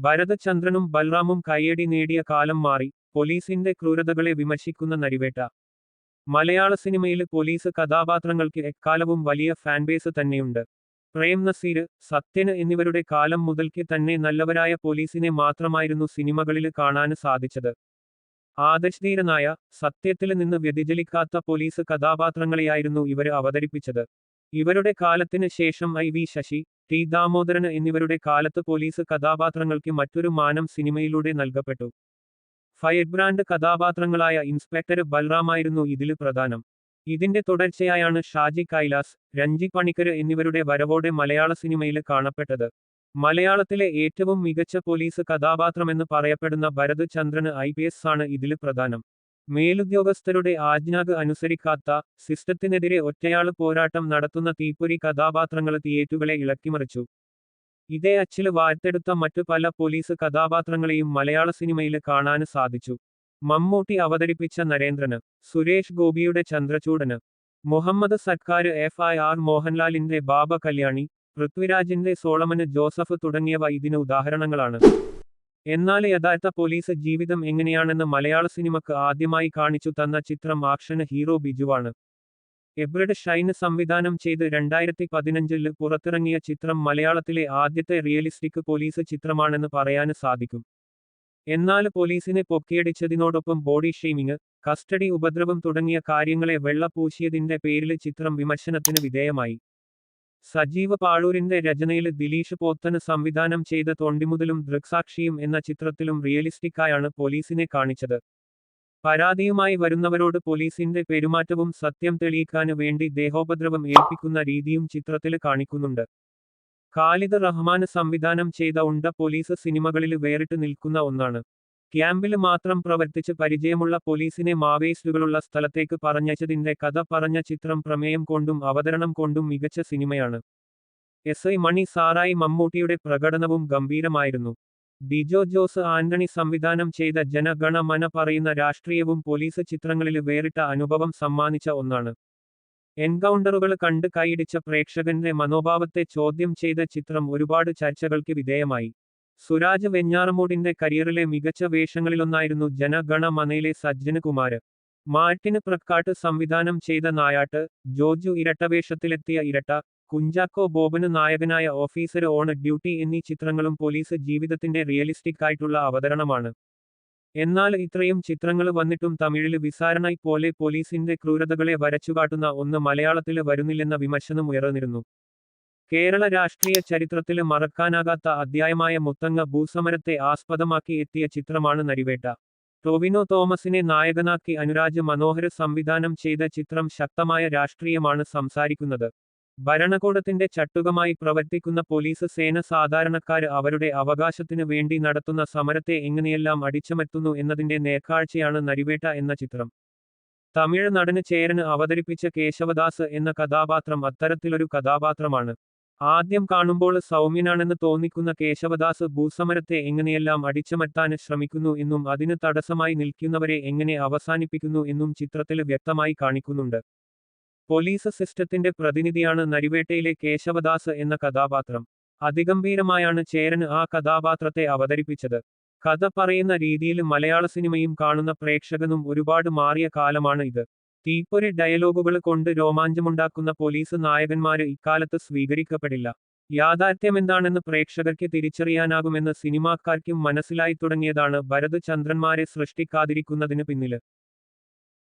ഭരത് ചന്ദ്രനും ബൽറാമും കയ്യടി നേടിയ കാലം മാറി പോലീസിന്റെ ക്രൂരതകളെ വിമർശിക്കുന്ന നരിവേട്ട മലയാള സിനിമയിലെ പോലീസ് കഥാപാത്രങ്ങൾക്ക് എക്കാലവും വലിയ ഫാൻബേസ് തന്നെയുണ്ട്. പ്രേം നസീർ സത്യന് എന്നിവരുടെ കാലം മുതൽക്ക് തന്നെ നല്ലവരായ പോലീസിനെ മാത്രമായിരുന്നു സിനിമകളിൽ കാണാൻ സാധിച്ചത്. ആദർശധീരനായ സത്യത്തിൽ നിന്ന് വ്യതിചലിക്കാത്ത പോലീസ് കഥാപാത്രങ്ങളെയായിരുന്നു ഇവർ അവതരിപ്പിച്ചത്. ഇവരുടെ കാലത്തിന് ശേഷം I V Sasi T Damodaran എന്നിവരുടെ കാലത്ത് പോലീസ് കഥാപാത്രങ്ങൾക്ക് മറ്റൊരു മാനം സിനിമയിലൂടെ നൽകപ്പെട്ടു. ഫയർബ്രാൻഡ് കഥാപാത്രങ്ങളായ ഇൻസ്പെക്ടർ ബൽറാമായിരുന്നു ഇതിൽ പ്രധാനം. ഇതിന്റെ തുടർച്ചയായാണ് ഷാജി കൈലാസ് രഞ്ജി പണിക്കർ എന്നിവരുടെ വരവോടെ മലയാള സിനിമയിൽ കാണപ്പെട്ടത്. മലയാളത്തിലെ ഏറ്റവും മികച്ച പോലീസ് കഥാപാത്രമെന്ന് പറയപ്പെടുന്ന ഭരത് ചന്ദ്രന് ഐ പി എസ് ആണ് ഇതിൽ പ്രധാനം. മേലുദ്യോഗസ്ഥരുടെ ആജ്ഞാഗ് അനുസരിക്കാത്ത സിസ്റ്റത്തിനെതിരെ ഒറ്റയാൾ പോരാട്ടം നടത്തുന്ന തീപ്പൊരി കഥാപാത്രങ്ങൾ തിയേറ്റുകളെ ഇളക്കിമറിച്ചു. ഇതേ അച്ചിൽ വാർത്തെടുത്ത മറ്റു പല പോലീസ് കഥാപാത്രങ്ങളെയും മലയാള സിനിമയിൽ കാണാൻ സാധിച്ചു. മമ്മൂട്ടി അവതരിപ്പിച്ച നരേന്ദ്രന് സുരേഷ് ഗോപിയുടെ ചന്ദ്രചൂടന് മുഹമ്മദ് സർക്കാർ എഫ് ഐ ആർ മോഹൻലാലിന്റെ ബാബ കല്യാണി പൃഥ്വിരാജിന്റെ സോളമന് ജോസഫ് തുടങ്ങിയവ ഇതിന് ഉദാഹരണങ്ങളാണ്. എന്നാൽ യഥാർത്ഥ പോലീസ് ജീവിതം എങ്ങനെയാണെന്ന് മലയാള സിനിമക്ക് ആദ്യമായി കാണിച്ചു തന്ന ചിത്രം ആക്ഷന് ഹീറോ ബിജുവാണ്. എബ്രഡ് ഷൈന് സംവിധാനം ചെയ്ത് രണ്ടായിരത്തി പതിനഞ്ചിൽ പുറത്തിറങ്ങിയ ചിത്രം മലയാളത്തിലെ ആദ്യത്തെ റിയലിസ്റ്റിക് പോലീസ് ചിത്രമാണെന്ന് പറയാന് സാധിക്കും. എന്നാൽ പോലീസിനെ പൊക്കിയടിച്ചതിനോടൊപ്പം ബോഡി ഷെയ്മിങ് കസ്റ്റഡി ഉപദ്രവം തുടങ്ങിയ കാര്യങ്ങളെ വെള്ളപൂശിയതിന്റെ പേരിൽ ചിത്രം വിമർശനത്തിന് വിധേയമായി. സജീവ പാഴൂരിന്റെ രചനയിൽ ദിലീഷ് പോത്തന് സംവിധാനം ചെയ്ത തൊണ്ടിമുതലും ദൃക്സാക്ഷിയും എന്ന ചിത്രത്തിലും റിയലിസ്റ്റിക്കായാണ് പോലീസിനെ കാണിച്ചത്. പരാതിയുമായി വരുന്നവരോട് പോലീസിന്റെ പെരുമാറ്റവും സത്യം തെളിയിക്കാനു വേണ്ടി ദേഹോപദ്രവം ഏൽപ്പിക്കുന്ന രീതിയും ചിത്രത്തിൽ കാണിക്കുന്നുണ്ട്. ഖാലിദ് റഹ്മാന് സംവിധാനം ചെയ്ത ഉണ്ട പോലീസ് സിനിമകളിൽ വേറിട്ട് നിൽക്കുന്ന ഒന്നാണ്. ക്യാമ്പിൽ മാത്രം പ്രവർത്തിച്ച് പരിചയമുള്ള പോലീസിനെ മാവേസ്റ്റുകളുള്ള സ്ഥലത്തേക്ക് പറഞ്ഞതിന്റെ കഥ പറഞ്ഞ ചിത്രം പ്രമേയം കൊണ്ടും അവതരണം കൊണ്ടും മികച്ച സിനിമയാണ്. എസ് ഐ മണി സാറായി മമ്മൂട്ടിയുടെ പ്രകടനവും ഗംഭീരമായിരുന്നു. ഡിജോ ജോസ് ആന്റണി സംവിധാനം ചെയ്ത ജനഗണമന പറയുന്ന രാഷ്ട്രീയവും പോലീസ് ചിത്രങ്ങളിൽ വേറിട്ട അനുഭവം സമ്മാനിച്ച ഒന്നാണ്. എൻകൗണ്ടറുകൾ കണ്ട് കൈയിടിച്ച പ്രേക്ഷകന്റെ മനോഭാവത്തെ ചോദ്യം ചെയ്ത ചിത്രം ഒരുപാട് ചർച്ചകൾക്ക് വിധേയമായി. സുരാജ് വെഞ്ഞാറമൂടിന്റെ കരിയറിലെ മികച്ച വേഷങ്ങളിലൊന്നായിരുന്നു ജനഗണമനയിലെ സജ്ജന് കുമാര് മാർട്ടിന് പ്രക്കാട്ട് സംവിധാനം ചെയ്ത നായാട്ട് ജോജു ഇരട്ടവേഷത്തിലെത്തിയ ഇരട്ട കുഞ്ചാക്കോ ബോബന് നായകനായ ഓഫീസർ ഓൺ ഡ്യൂട്ടി എന്നീ ചിത്രങ്ങളും പോലീസ് ജീവിതത്തിന്റെ റിയലിസ്റ്റിക് ആയിട്ടുള്ള അവതരണമാണ്. എന്നാൽ ഇത്രയും ചിത്രങ്ങൾ വന്നിട്ടും തമിഴിൽ വിസാരണ പോലെ പോലീസിന്റെ ക്രൂരതകളെ വരച്ചുകാട്ടുന്ന ഒന്ന് മലയാളത്തിൽ വരുന്നില്ലെന്ന വിമർശനം ഉയർന്നിരുന്നു. കേരള രാഷ്ട്രീയ ചരിത്രത്തിൽ മറക്കാനാകാത്ത അധ്യായമായ മുത്തങ്ങ ഭൂസമരത്തെ ആസ്പദമാക്കി എത്തിയ ചിത്രമാണ് നരിവേട്ട. ടോവിനോ തോമസിനെ നായകനാക്കി അനുരാജ് മനോഹര സംവിധാനം ചെയ്ത ചിത്രം ശക്തമായ രാഷ്ട്രീയമാണ് സംസാരിക്കുന്നത്. ഭരണകൂടത്തിന്റെ ചട്ടുകമായി പ്രവർത്തിക്കുന്ന പോലീസ് സേന സാധാരണക്കാര് അവരുടെ അവകാശത്തിനു വേണ്ടി നടത്തുന്ന സമരത്തെ എങ്ങനെയെല്ലാം അടിച്ചമർത്തുന്നു എന്നതിന്റെ നേർക്കാഴ്ചയാണ് നരിവേട്ട എന്ന ചിത്രം. തമിഴ് നടന് ചേരന് അവതരിപ്പിച്ച കേശവദാസ് എന്ന കഥാപാത്രം അത്തരത്തിലൊരു കഥാപാത്രമാണ്. ആദ്യം കാണുമ്പോൾ സൗമ്യനാണെന്ന് തോന്നിക്കുന്ന കേശവദാസ് ഭൂസമരത്തെ എങ്ങനെയെല്ലാം അടിച്ചമർത്താൻ ശ്രമിക്കുന്നു എന്നും അതിന് തടസ്സമായി നിൽക്കുന്നവരെ എങ്ങനെ അവസാനിപ്പിക്കുന്നു എന്നും ചിത്രത്തിൽ വ്യക്തമായി കാണിക്കുന്നുണ്ട്. പോലീസ് സിസ്റ്റത്തിന്റെ പ്രതിനിധിയാണ് നരിവേട്ടയിലെ കേശവദാസ് എന്ന കഥാപാത്രം. അതിഗംഭീരമായാണ് ചേരൻ ആ കഥാപാത്രത്തെ അവതരിപ്പിച്ചത്. കഥ പറയുന്ന രീതിയിൽ മലയാള സിനിമയും കാണുന്ന പ്രേക്ഷകനും ഒരുപാട് മാറിയ കാലമാണ് ഇത്. തീപ്പൊരി ഡയലോഗുകൾ കൊണ്ട് രോമാഞ്ചമുണ്ടാക്കുന്ന പോലീസ് നായകന്മാര് ഇക്കാലത്ത് സ്വീകരിക്കപ്പെടില്ല. യാഥാർത്ഥ്യമെന്താണെന്ന് പ്രേക്ഷകർക്ക് തിരിച്ചറിയാനാകുമെന്ന് സിനിമാക്കാർക്കും മനസ്സിലായി തുടങ്ങിയതാണ് ഭരത് ചന്ദ്രന്മാരെ സൃഷ്ടിക്കാതിരിക്കുന്നതിന് പിന്നിൽ.